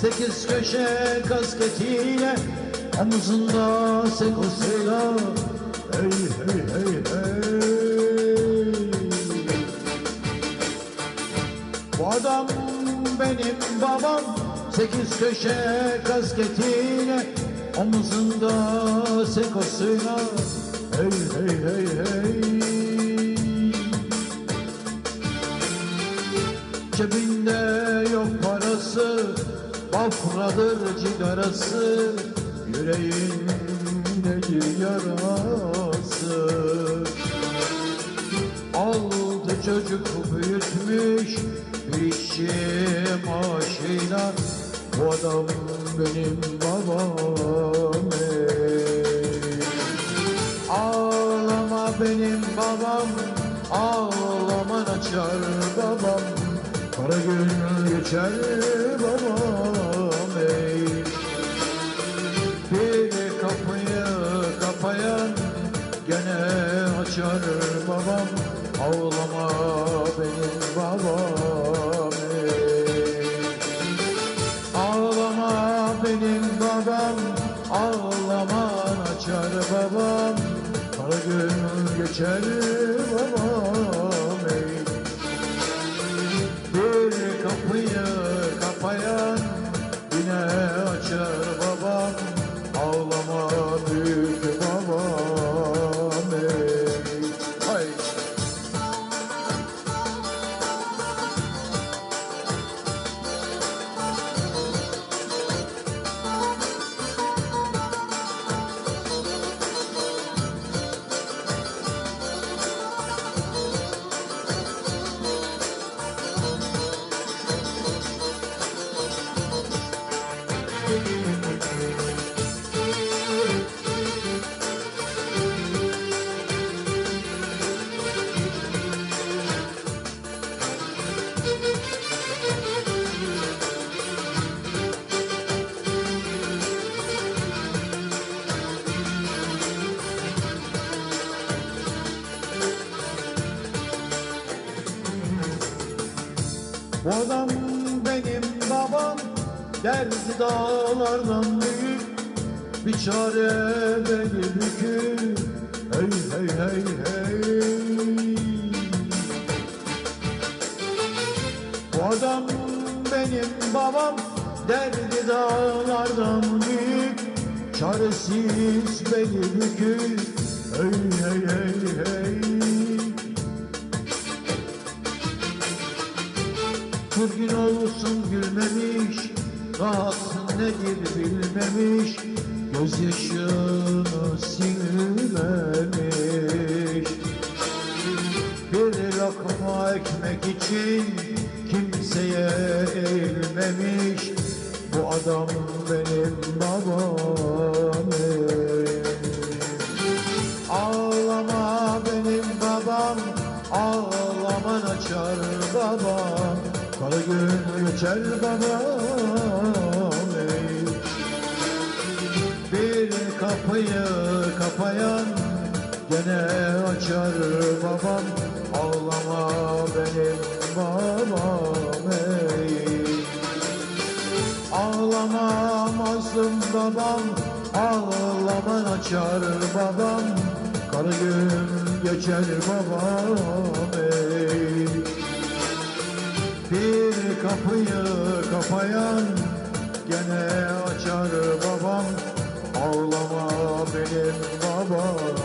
Sekiz köşe kasketiyle Omuzunda sekosuyla. Hey hey hey hey. Bu adam benim babam. Sekiz köşe kasketiyle Omuzunda sekosuyla. Hey hey hey hey. Cebinde yok parası Bafradır cigarası Yüreğindedir yarası. Altı çocuk büyütmüş Bir işçi maaşıyla Bu adam benim babam. Ağlama benim babam Ağlaman açar babam. Kara gün geçer babam açar babam Ağlama benim babam Ağlama benim babam Ağlaman açar babam. Kara gün geçer babam Bu adam benim babam Derdi dağlardan büyük. Bir çare beni bükür Hey hey hey hey. Bu adam benim babam Derdi dağlardan büyük. Çaresiz beni bükür Hey hey hey hey Bir gün olsun gülmemiş Rahatsın nedir bilmemiş. Gözyaşını silmemiş. Bir lokma ekmek için Kimseye eğilmemiş. Bu adam benim babam. Ağlama benim babam Ağlaman açar babam Kara gün geçer babam ey. Bir kapıyı kapayan Gene açar babam Ağlama benim babam ey. Ağlama mazlum babam Ağlaman açar babam Kara gün geçer babam ey. Kapıyı kapayan Gene açar babam Ağlama benim babam.